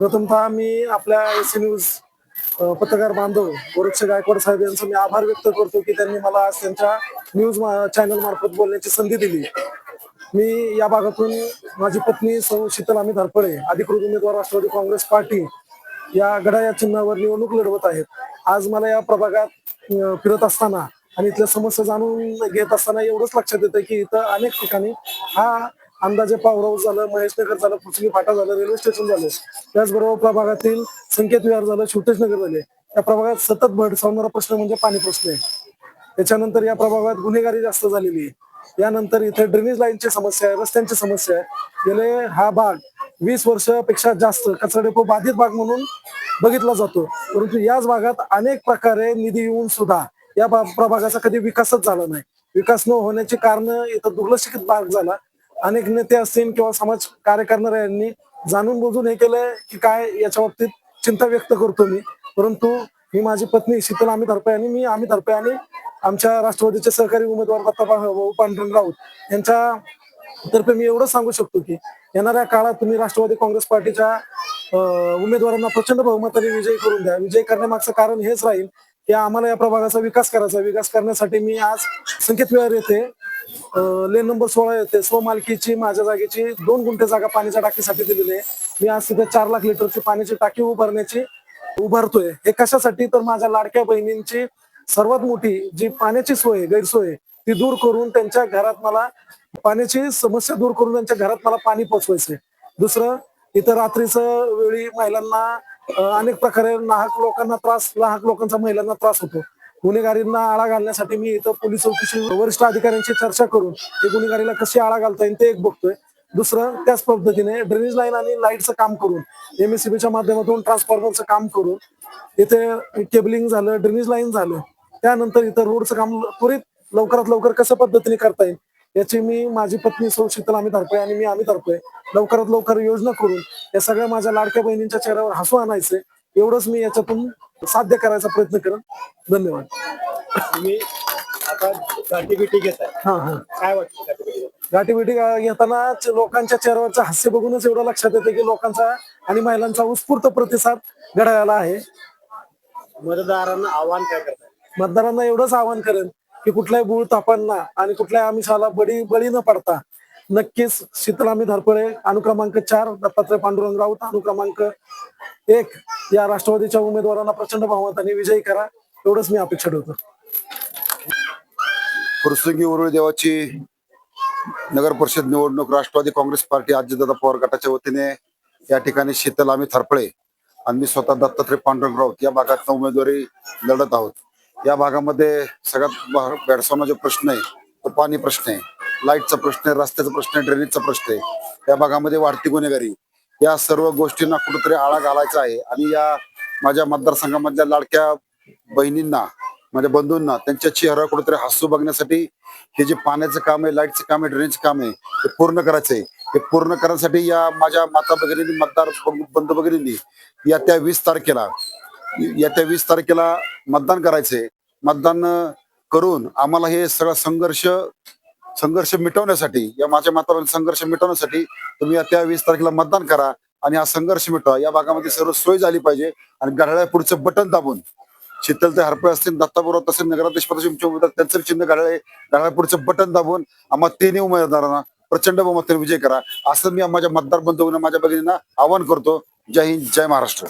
प्रथमतः मी आपल्या S news पत्रकार बांधव गोरक्ष गायकवाड साहेब यांचा मी आभार व्यक्त करतो की त्यांनी मला आज त्यांच्या न्यूज चॅनल मार्फत बोलण्याची संधी दिली. मी या भागातून माझी पत्नी सौ शीतल आम्ही धरपडे अधिकृत उमेदवार राष्ट्रवादी काँग्रेस पार्टी या गडा या चिन्हावर निवडणूक लढवत आहेत. आज मला या प्रभागात फिरत असताना आणि इथल्या समस्या जाणून घेत असताना एवढंच लक्षात येतं की इथं अनेक ठिकाणी हा अंदाजे पावराव झालं महेशनगर झालं फुसली फाटा झालं रेल्वे स्टेशन झालं. त्याचबरोबर प्रभागातील संकेत विहार झालं शिवतेज नगर झाले. या प्रभागात सतत भडसावणारा प्रश्न म्हणजे पाणी प्रश्न आहे. त्याच्यानंतर या प्रभागात गुन्हेगारी जास्त झालेली आहे. यानंतर इथे ड्रेनेज लाईनची समस्या आहे रस्त्यांची समस्या आहे. गेले हा भाग वीस वर्षापेक्षा जास्त कचरा डेपो बाधित भाग म्हणून बघितला जातो. परंतु याच भागात अनेक प्रकारे निधी येऊन सुद्धा या प्रभागाचा कधी विकासच झाला नाही. विकास न होण्याची कारण इथं दुर्लक्षित भाग झाला. अनेक नेते असतील किंवा समाज कार्य करणाऱ्यांनी जाणून बुजून हे केलंय की काय याच्या बाबतीत चिंता व्यक्त करतो मी. परंतु ही माझी पत्नी शीतल आम्ही धरपे आणि मी आम्ही धरपे आणि आमच्या राष्ट्रवादीचे सहकारी उमेदवार दत्ता पांडुरंग राऊत यांच्या तर्फे मी एवढं सांगू शकतो की येणाऱ्या काळात तुम्ही राष्ट्रवादी काँग्रेस पार्टीच्या उमेदवारांना प्रचंड बहुमताने विजयी करून द्या. विजय करण्यामागचं कारण हेच राहील की आम्हाला या प्रभागाचा विकास करायचा विकास करण्यासाठी मी आज संकेत विहार येते. लेन नंबर सोळा येते. स्वमालकीची माझ्या जागेची दोन गुंठे जागा पाण्याच्या टाकीसाठी दिलेली आहे. मी आज तिथे चार लाख लिटरची पाण्याची टाकी उभारण्याची उभारतोय. हे कशासाठी? तर माझ्या लाडक्या बहिणींची सर्वात मोठी जी पाण्याची सोय गैरसोय ती दूर करून त्यांच्या घरात मला पाण्याची समस्या दूर करून त्यांच्या घरात मला पाणी पोचवायचंय. दुसरं इथं रात्रीचं वेळी महिलांना अनेक प्रकारे नाहक लोकांना त्रास नाहक लोकांचा महिलांना त्रास होतो. गुन्हेगारींना आळा घालण्यासाठी मी इथं पोलीस चौकशी वरिष्ठ अधिकाऱ्यांची चर्चा करून ते गुन्हेगारीला कशी आळा घालता येईल ते एक बघतोय. दुसरं त्याच पद्धतीने ड्रेनेज लाईन आणि लाईटचं काम करून एमएससीबीच्या माध्यमातून ट्रान्सफॉर्मरचं काम करून इथे केबलिंग झालं ड्रेनेज लाईन झालं त्यानंतर इथं रोडचं काम त्वरित लवकरात लवकर कसं पद्धतीने करता येईल याची मी माझी पत्नी सौ शीतल आम्ही धरतोय आणि मी आम्ही धरतोय. लवकरात लवकर योजना करून या सगळ्या माझ्या लाडक्या बहिणींच्या चेहऱ्यावर हसू आणायचे एवढंच मी याच्यातून साध्य करायचा प्रयत्न करेन धन्यवाद. तुम्ही आता गाठी बिठी घेताय. हा हा. काय वाटतं गाठीबिटी घेताना च- लोकांच्या चेहऱ्यावरचं हास्य बघूनच एवढं लक्षात येतं की लोकांचा आणि महिलांचा उत्स्फूर्त प्रतिसाद घडायला आहे. मतदारांना आव्हान काय करताय? मतदारांना एवढंच आवाहन करेन की कुठल्याही बुळ तापांना आणि कुठल्याही आमिषाला बळी बळी न पडता नक्कीच शीतल आम्ही धरपळे अनुक्रमांक चार दत्तात्रय पांडुरंग राऊत अनुक्रमांक एक या राष्ट्रवादीच्या उमेदवारांना प्रचंड बहुमताने विजयी करा. एवढंच मी अपेक्षा ठेवतो. फुरसुंगी उरुळी देवाची नगर परिषद निवडणूक राष्ट्रवादी काँग्रेस पार्टी अजितदादा पवार गटाच्या वतीने या ठिकाणी शीतल आम्ही थरपळे आणि मी स्वतः दत्तात्रय पांडुरंग राऊत या भागात उमेदवारी लढत आहोत. या भागामध्ये सगळ्यात भा- जो प्रश्न आहे तो पाणी प्रश्न आहे लाईटचा प्रश्न आहे रस्त्याचा प्रश्न आहे ड्रेनेजचा प्रश्न आहे. या भागामध्ये वाढती गुन्हेगारी या सर्व गोष्टींना कुठेतरी आळा घालायचा आहे. आणि या माझ्या मतदारसंघामधल्या लाडक्या बहिणींना माझ्या बंधूंना त्यांच्या चेहरा कुठेतरी हसू बघण्यासाठी हे जे पाण्याचं काम आहे लाईटचं काम आहे ड्रेनेजचं काम आहे ते पूर्ण करायचं आहे. हे पूर्ण करण्यासाठी या माझ्या माता भगिनींनी मतदार बंधू बंधू भगिनींनी या त्या वीस तारखेला येत्या वीस तारखेला मतदान करायचंय. मतदान करून आम्हाला हे सगळा संघर्ष संघर्ष मिटवण्यासाठी या माझ्या माता संघर्ष मिटवण्यासाठी तुम्ही त्या वीस तारखेला मतदान करा आणि हा संघर्ष मिटवा. या भागामध्ये सर्व सोय झाली पाहिजे आणि घड्याळ्या पुढचं बटन दाबून. शीतल ते हरपे असतील दत्ताबरोबर असेल नगराध्यक्ष पदाचे उमेदवार त्यांचं चिन्ह घड्याळे घड्याळ्या पुढचं बटन दाबून आम्हा तिन्ही उमेदवारांना प्रचंड बहुमताने विजय करा. असं मी माझ्या मतदार बंधूंना माझ्या भगिनींना आवाहन करतो. जय हिंद जय महाराष्ट्र.